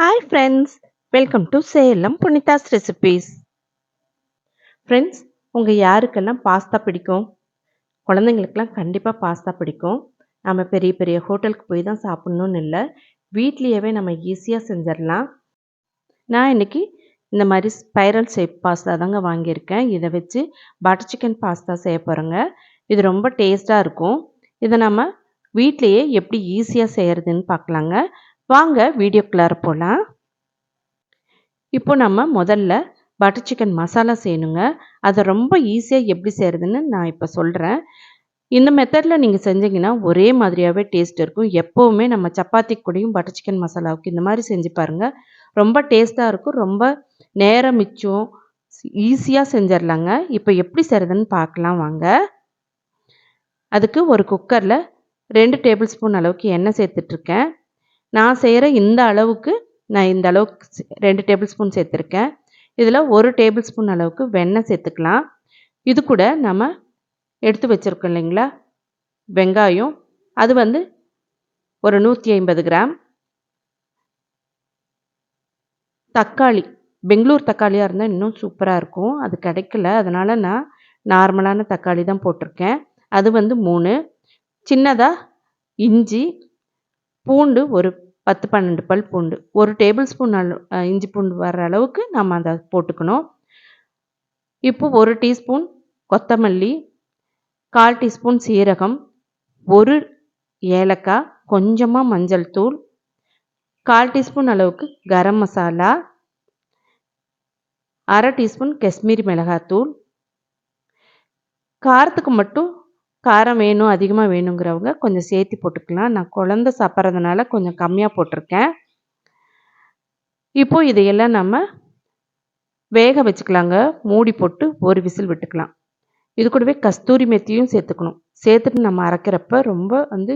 Hi friends welcome to Salem Punitha's recipes friends உங்கள் யாருக்கெல்லாம் pasta பிடிக்கும்? குழந்தைங்களுக்கெல்லாம் கண்டிப்பாக பாஸ்தா பிடிக்கும். நம்ம பெரிய பெரிய ஹோட்டலுக்கு போய் தான் சாப்பிட்ணுன்னு இல்லை. வீட்லேயே நம்ம ஈஸியாக செஞ்சிடலாம். நான் இன்றைக்கி இந்த மாதிரி ஸ்பைரல் ஷேப் பாஸ்தா தாங்க வாங்கியிருக்கேன். இதை வச்சு பட்டர் சிக்கன் பாஸ்தா செய்ய போகிறேங்க இது ரொம்ப டேஸ்ட்டாக இருக்கும். இதை நம்ம வீட்லேயே எப்படி ஈஸியாக செய்கிறதுன்னு பார்க்கலாங்க. வாங்க வீடியோக்குள்ளார போகலாம் இப்போ நம்ம முதல்ல பட்டர் சிக்கன் மசாலா செய்யணுங்க. அதை ரொம்ப ஈஸியாக எப்படி செய்கிறதுன்னு நான் இப்போ சொல்கிறேன் இந்த மெத்தடில் நீங்கள் செஞ்சீங்கன்னா ஒரே மாதிரியாகவே டேஸ்ட் இருக்கும். எப்போவுமே நம்ம சப்பாத்தி கூடயும் பட்டர் சிக்கன் மசாலாவுக்கு இந்த மாதிரி செஞ்சு பாருங்கள் ரொம்ப டேஸ்ட்டாக இருக்கும். ரொம்ப நேரம் மிச்சம். ஈஸியாக செஞ்சிடலாங்க இப்போ எப்படி செய்கிறதுன்னு பார்க்கலாம் வாங்க. அதுக்கு ஒரு குக்கரில் ரெண்டு டேபிள் ஸ்பூன் அளவுக்கு எண்ணெய் சேர்த்துட்ருக்கேன் நான் செய்கிற இந்த அளவுக்கு நான் இந்த அளவுக்கு ரெண்டு டேபிள் ஸ்பூன் சேர்த்துருக்கேன். இதில் ஒரு டேபிள் ஸ்பூன் அளவுக்கு வெண்ணெய் சேர்த்துக்கலாம். இது கூட நம்ம எடுத்து வச்சுருக்கோம் இல்லைங்களா? வெங்காயம். அது வந்து ஒரு நூற்றி ஐம்பது கிராம். தக்காளி. பெங்களூர் தக்காளியாக இருந்தால் இன்னும் சூப்பராக இருக்கும். அது கிடைக்கல. அதனால் நான் நார்மலான தக்காளி தான் போட்டிருக்கேன். அது வந்து மூணு. சின்னதாக இஞ்சி பூண்டு ஒரு பத்து பன்னெண்டு பல் பூண்டு ஒரு டேபிள் ஸ்பூன் அளவு இஞ்சி பூண்டு வர்ற அளவுக்கு நம்ம அதை போட்டுக்கணும். இப்போ ஒரு டீஸ்பூன் கொத்தமல்லி கால் டீஸ்பூன் சீரகம் ஒரு ஏலக்காய் கொஞ்சமாக மஞ்சள் தூள் கால் டீஸ்பூன் அளவுக்கு கரம் மசாலா அரை டீஸ்பூன் காஷ்மீரி மிளகாத்தூள். காரத்துக்கு மட்டும் காரம் வேணும் அதிகமாக வேணுங்கிறவங்க கொஞ்சம் சேர்த்து போட்டுக்கலாம். நான் குழந்த சாப்பிட்றதுனால கொஞ்சம் கம்மியாக போட்டிருக்கேன். இப்போது இதையெல்லாம் நம்ம வேக வச்சுக்கலாங்க. மூடி போட்டு ஒரு விசில் விட்டுக்கலாம். இது கூடவே கஸ்தூரி மெத்தியும் சேர்த்துக்கணும். சேர்த்துட்டு நம்ம அரைக்கிறப்ப ரொம்ப வந்து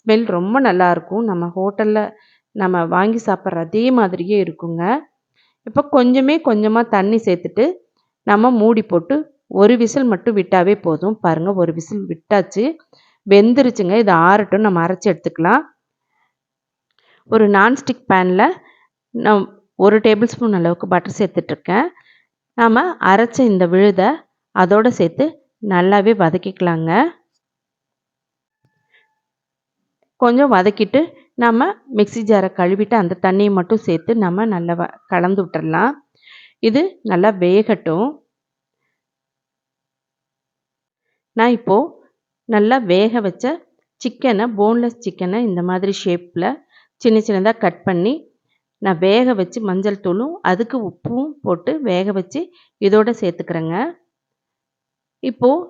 ஸ்மெல் ரொம்ப நல்லாயிருக்கும் நம்ம ஹோட்டலில் நம்ம வாங்கி சாப்பிட்ற அதே மாதிரியே இருக்குங்க. இப்போ கொஞ்சமே கொஞ்சமாக தண்ணி சேர்த்துட்டு நம்ம மூடி போட்டு ஒரு விசில் மட்டும் விட்டாவே போதும். பாருங்கள் ஒரு விசில் விட்டாச்சு. வெந்துருச்சுங்க. இதை ஆறட்டும். நம்ம அரைச்சி எடுத்துக்கலாம். ஒரு நான்ஸ்டிக் பேனில் நான் ஒரு டேபிள் ஸ்பூன் அளவுக்கு பட்டர் சேர்த்துட்ருக்கேன். நாம் அரைச்ச இந்த விழுதை அதோடு சேர்த்து நல்லாவே வதக்கிக்கலாங்க. கொஞ்சம் வதக்கிட்டு நம்ம மிக்சி ஜாரை கழுவிட்டு அந்த தண்ணியை மட்டும் சேர்த்து நம்ம நல்லா வ கலந்து விட்டுடலாம் இது நல்லா வேகட்டும். நான் இப்போது நல்லா வேக வச்ச சிக்கனை போன்லெஸ் சிக்கனை இந்த மாதிரி ஷேப்பில் சின்ன சின்னதாக கட் பண்ணி நான் வேக வச்சு மஞ்சள் தூளும் அதுக்கு உப்பும் போட்டு வேக வச்சு இதோடு சேர்த்துக்கிறேங்க. இப்போது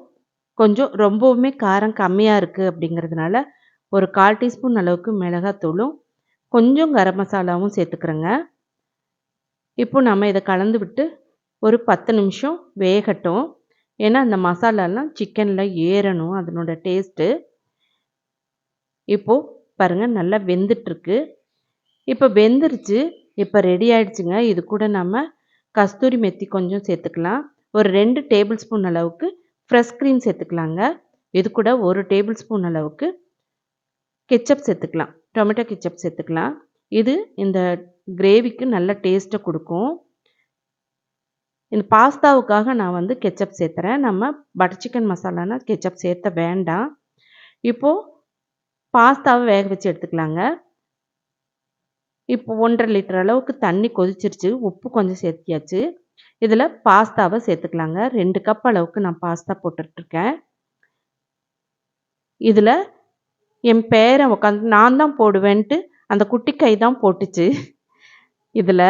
கொஞ்சம் ரொம்பவுமே காரம் கம்மியாக இருக்குது அப்படிங்கிறதுனால ஒரு கால் டீஸ்பூன் அளவுக்கு மிளகாத்தூளும் கொஞ்சம் கரம் மசாலாவும் சேர்த்துக்கிறேங்க. இப்போ நம்ம இதை கலந்து விட்டு ஒரு பத்து நிமிஷம் வேகட்டும். ஏன்னா அந்த மசாலாலாம் சிக்கனில் ஏறணும் அதனோட டேஸ்ட்டு இப்போது பாருங்கள் நல்லா வெந்துட்டுருக்கு. இப்போ வெந்துருச்சு இப்போ ரெடி ஆயிடுச்சுங்க. இது கூட நம்ம கஸ்தூரி மெத்தி கொஞ்சம் சேர்த்துக்கலாம். ஒரு ரெண்டு டேபிள் ஸ்பூன் அளவுக்கு ஃப்ரெஷ் க்ரீம் சேர்த்துக்கலாங்க. இது கூட ஒரு டேபிள் ஸ்பூன் அளவுக்கு கெச்சப் சேர்த்துக்கலாம். டொமேட்டோ கெச்சப் சேர்த்துக்கலாம். இது இந்த கிரேவிக்கு நல்ல டேஸ்ட்டை கொடுக்கும். இந்த பாஸ்தாவுக்காக நான் வந்து கெச்சப் சேர்த்துறேன். நம்ம பட்டர் சிக்கன் மசாலானா கெச்சப் சேர்த்த வேண்டாம். இப்போது பாஸ்தாவை வேக வச்சு எடுத்துக்கலாங்க. இப்போ ஒன்றரை லிட்டர் அளவுக்கு தண்ணி கொதிச்சிருச்சு. உப்பு கொஞ்சம் சேர்த்தியாச்சு. இதில் பாஸ்தாவை சேர்த்துக்கலாங்க. ரெண்டு கப் அளவுக்கு நான் பாஸ்தா போட்டுட்ருக்கேன். இதில் என் பேரை உட்காந்து நான் தான் போடுவேன்ட்டு அந்த குட்டி கை தான் போட்டுச்சு. இதில்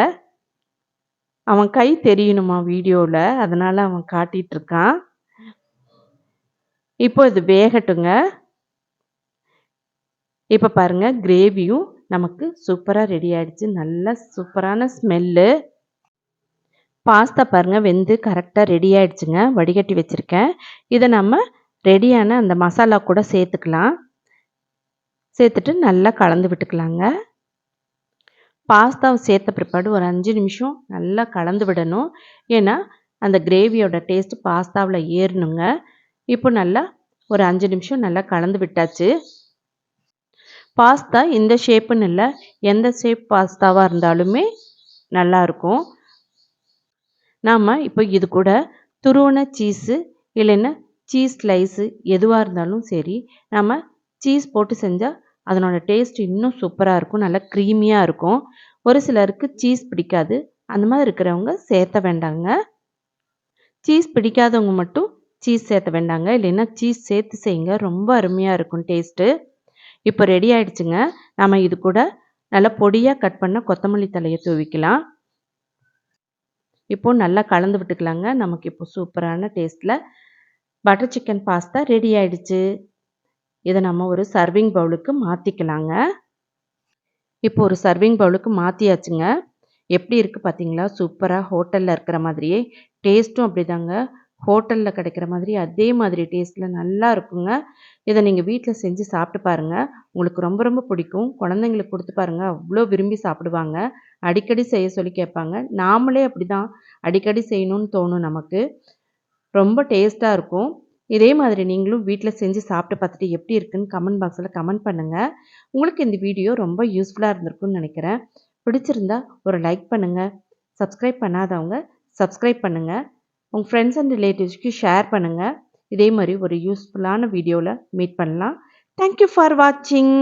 அவன் கை தெரியணுமா வீடியோவில் அதனால் அவன் காட்டிகிட்ருக்கான் இப்போ இது வேகட்டுங்க. இப்போ பாருங்கள் கிரேவியும் நமக்கு சூப்பராக ரெடி ஆகிடுச்சு நல்ல சூப்பரான ஸ்மெல்லு பாஸ்தா பாருங்கள் வெந்து கரெக்டாக ரெடி ஆகிடுச்சுங்க வடிகட்டி வச்சுருக்கேன். இதை நம்ம ரெடியான அந்த மசாலா கூட சேர்த்துக்கலாம். சேர்த்துட்டு நல்லா கலந்து விட்டுக்கலாங்க. பாஸ்தாவை சேர்த்த பிற்பாடு ஒரு அஞ்சு நிமிஷம் நல்லா கலந்து விடணும். ஏன்னா அந்த கிரேவியோட டேஸ்ட்டு பாஸ்தாவில் ஏறணுங்க. இப்போ நல்லா ஒரு அஞ்சு நிமிஷம் நல்லா கலந்து விட்டாச்சு. பாஸ்தா இந்த ஷேப்புன்னு இல்லை எந்த ஷேப் பாஸ்தாவாக இருந்தாலுமே நல்லாயிருக்கும் நாம் இப்போ இது கூட துருவன சீஸு இல்லைன்னா சீஸ் ஸ்லைஸு எதுவாக இருந்தாலும் சரி நம்ம சீஸ் போட்டு செஞ்சால் அதனோட டேஸ்ட் இன்னும் சூப்பராக இருக்கும் நல்லா க்ரீமியாக இருக்கும். ஒரு சிலருக்கு சீஸ் பிடிக்காது. அந்த மாதிரி இருக்கிறவங்க சேர்த்த வேண்டாங்க. சீஸ் பிடிக்காதவங்க மட்டும் சீஸ் சேர்த்த வேண்டாங்க. இல்லைன்னா சீஸ் சேர்த்து செய்யுங்க. ரொம்ப அருமையாக இருக்கும் டேஸ்ட்டு இப்போ ரெடி ஆயிடுச்சுங்க. நம்ம இது கூட நல்லா பொடியாக கட் பண்ண கொத்தமல்லி தலையை தூவிக்கலாம். இப்போ நல்லா கலந்து விட்டுக்கலாங்க. நமக்கு இப்போ சூப்பரான டேஸ்ட்டில் பட்டர் சிக்கன் பாஸ்தா ரெடி ஆயிடுச்சு. இதை நம்ம ஒரு சர்விங் பவுலுக்கு மாற்றிக்கலாங்க இப்போ ஒரு சர்விங் பவுலுக்கு மாற்றியாச்சுங்க எப்படி இருக்குது பார்த்தீங்களா? சூப்பராக ஹோட்டலில் இருக்கிற மாதிரியே டேஸ்ட்டும் அப்படிதாங்க. ஹோட்டலில் கிடைக்கிற மாதிரி அதே மாதிரி டேஸ்ட்டில் நல்லா இருக்குங்க. இதை நீங்கள் வீட்டில் செஞ்சு சாப்பிட்டு பாருங்கள் உங்களுக்கு ரொம்ப ரொம்ப பிடிக்கும். குழந்தைங்களுக்கு கொடுத்து பாருங்கள் அவ்வளோ விரும்பி சாப்பிடுவாங்க. அடிக்கடி செய்ய சொல்லி கேட்பாங்க. நாமளே அப்படி தான் அடிக்கடி செய்யணும்னு தோணும் நமக்கு. ரொம்ப டேஸ்ட்டாக இருக்கும். இதே மாதிரி நீங்களும் வீட்டில் செஞ்சு சாப்பிட்டு பார்த்துட்டு எப்படி இருக்குன்னு கமெண்ட் பாக்ஸில் கமெண்ட் பண்ணுங்கள் உங்களுக்கு இந்த வீடியோ ரொம்ப யூஸ்ஃபுல்லாக இருந்திருக்குன்னு நினைக்கிறேன். பிடிச்சிருந்தா ஒரு லைக் பண்ணுங்கள் சப்ஸ்கிரைப் பண்ணாதவங்க சப்ஸ்கிரைப் பண்ணுங்கள் உங்கள் ஃப்ரெண்ட்ஸ் அண்ட் ரிலேட்டிவ்ஸ்க்கு ஷேர் பண்ணுங்கள் இதே மாதிரி ஒரு யூஸ்ஃபுல்லான வீடியோவில் மீட் பண்ணலாம். தேங்க்யூ ஃபார் வாட்சிங்